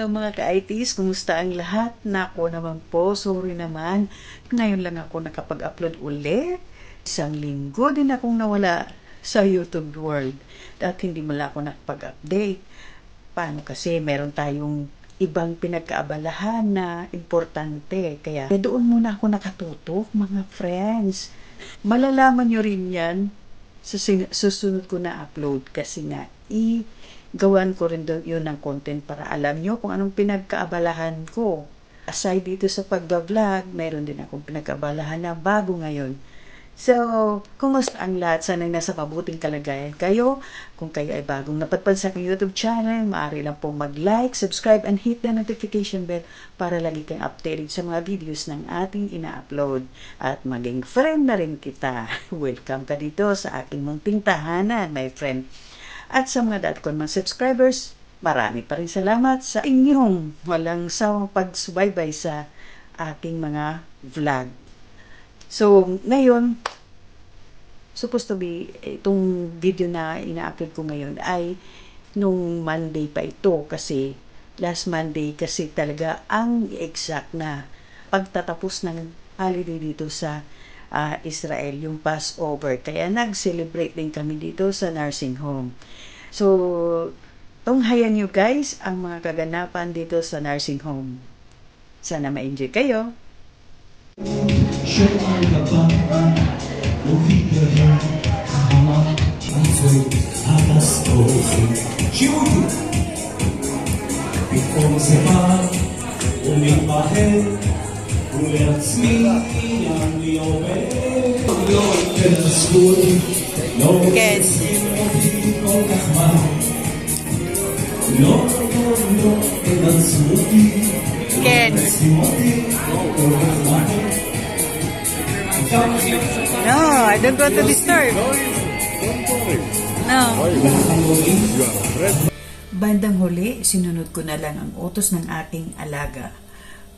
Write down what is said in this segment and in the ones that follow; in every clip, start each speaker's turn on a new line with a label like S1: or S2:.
S1: hello mga ka-ITs. Kumusta ang lahat? Nako naman po, sorry naman. Ngayon lang ako nakapag-upload ulit. Isang linggo din akong nawala sa YouTube world. At hindi mala ako nakapag-update. Paano kasi meron tayong ibang pinagkaabalahan na importante. Kaya doon muna ako nakatutok mga friends. Malalaman nyo rin yan sa susunod ko na upload kasi nga i gawan ko rin doon yun ng content para alam nyo kung anong pinagkaabalahan ko. Aside dito sa pagbablog, meron din akong pinagkaabalahan na bago ngayon. So, kumusta ang lahat? Sana nasa mabuting kalagayan kayo. Kung kayo ay bagong napadpad sa aking YouTube channel, maaari lang pong mag-like, subscribe, and hit the notification bell para lagi kayong updated sa mga videos ng ating ina-upload. At maging friend na rin kita. Welcome ka dito sa aking munting tahanan, my friend. At sa mga dati ko mga subscribers, marami pa rin salamat sa inyong walang sawang pagsubaybay sa aking mga vlog. So, ngayon, supposed to be, itong video na ina-upload ko ngayon ay nung Monday pa ito kasi last Monday kasi talaga ang exact na pagtatapos ng holiday dito sa uh, Israel, yung Passover. Kaya nag-celebrate din kami dito sa nursing home. So, tunghayan nyo guys ang mga kaganapan dito sa nursing home. Sana ma-enjoy kayo.
S2: Sure ang laba, hama, asoy, alas doze, chiuyo. Bitkom
S1: seba,
S2: umibahe, That's me, I'm the old man. No one can school.
S1: No
S2: one can No one can
S1: No, I don't want to disturb. No. Bandang huli, sinunod ko na lang ang utos ng aking alaga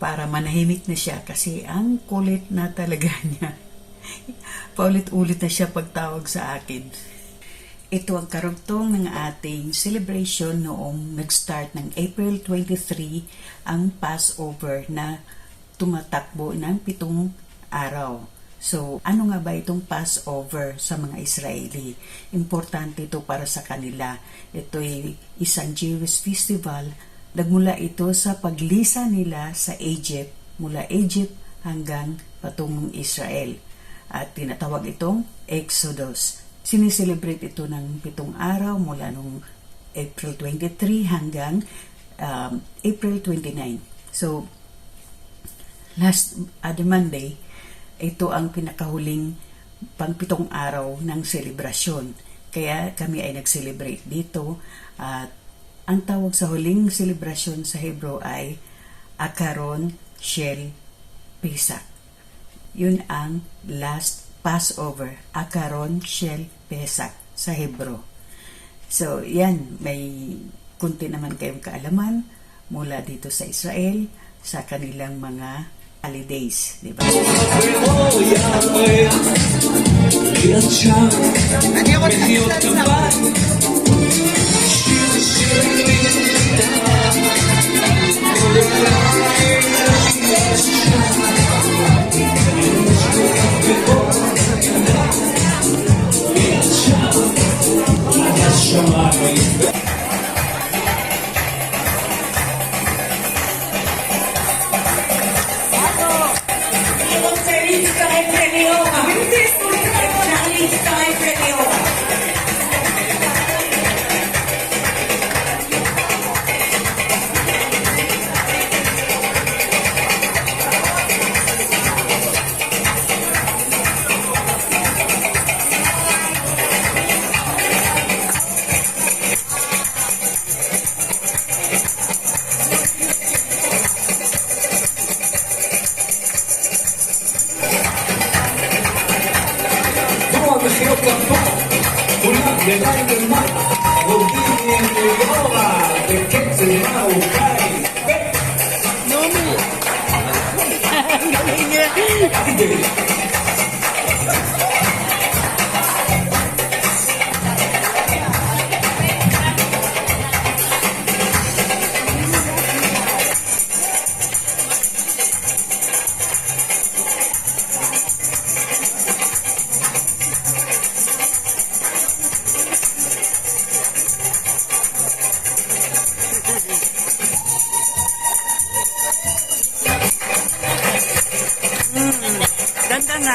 S1: para manahimik na siya kasi ang kulit na talaga niya. Paulit-ulit na siya pagtawag sa akin. Ito ang karugtong ng ating celebration noong nag-start ng April 23 ang Passover na tumatakbo ng pitong araw. So, ano nga ba itong Passover sa mga Israeli? Importante ito para sa kanila. Ito ay isang Jewish festival. Nagmula ito sa paglisa nila sa Egypt, mula Egypt hanggang patungong Israel. At tinatawag itong Exodus. Sineselebrate ito ng pitong araw mula nung April 23 hanggang um, April 29. So, last other Monday, ito ang pinakahuling pangpitong araw ng selebrasyon. Kaya kami ay nag-celebrate dito at ang tawag sa huling selebrasyon sa Hebrew ay Akaron Shel Pesach. Yun ang last Passover, Akaron Shel Pesach sa Hebrew. So, yan, may kunti naman kayong kaalaman mula dito sa Israel sa kanilang mga holidays, di ba?
S2: Hindi Delighting night will
S1: be
S2: in the aura, the kids in my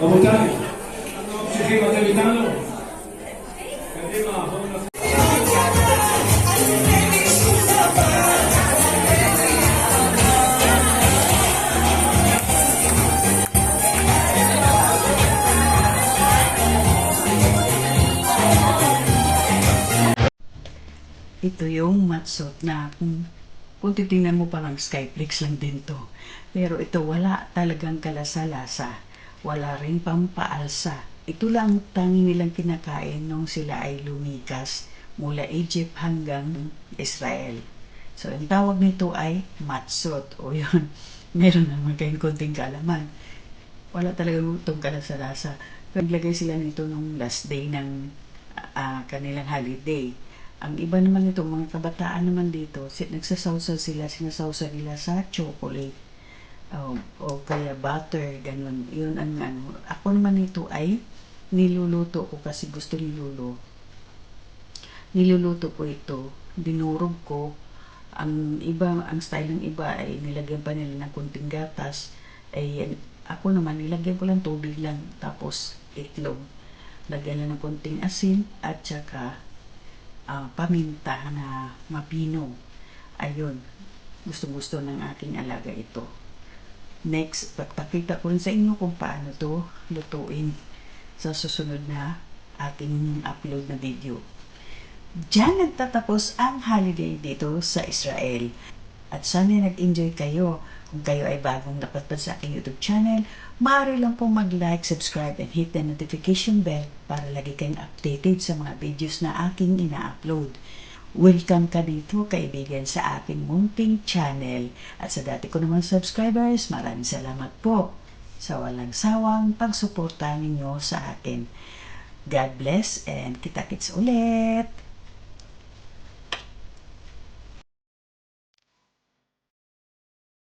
S2: רבותיי, ממשיכים, אתם איתנו? קדימה, בואו נעשה...
S1: Ito yung matsot na kung, kung titingnan mo parang Skyflix lang din to. Pero ito wala talagang kalasa-lasa. wala rin pampaalsa. Ito lang ang tangi nilang kinakain nung sila ay lumikas mula Egypt hanggang Israel. So, ang tawag nito ay matsot. O yun, meron naman kayong konting kalaman. Wala talaga itong kalasa-lasa. Naglagay sila nito nung last day ng ah, kanilang holiday. Ang iba naman nito, mga kabataan naman dito, nagsasawsaw sila, sinasawsaw nila sa chocolate. O, o kaya butter, ganun. Yun ang ano. Ako naman ito ay niluluto ko kasi gusto ni Lulu. Niluluto ko ito, dinurog ko. Ang iba, ang style ng iba ay nilagyan pa nila ng kunting gatas. Ay, ako naman, nilagyan ko lang tubig lang, tapos itlog. Lagyan lang ng kunting asin at saka ah, paminta na mapino. Ayun, gusto-gusto ng aking alaga ito. Next, pagpakita ko rin sa inyo kung paano to lutuin sa susunod na ating upload na video. Diyan nagtatapos ang holiday dito sa Israel. At sana nag-enjoy kayo. Kung kayo ay bagong napadpad sa aking YouTube channel, maaari lang pong mag-like, subscribe, and hit the notification bell para lagi kayong updated sa mga videos na aking ina-upload. Welcome ka dito, kaibigan, sa aking munting channel. At sa dati ko naman subscribers, maraming salamat po sa walang sawang pagsuporta ninyo sa akin. God bless and kita-kits ulit!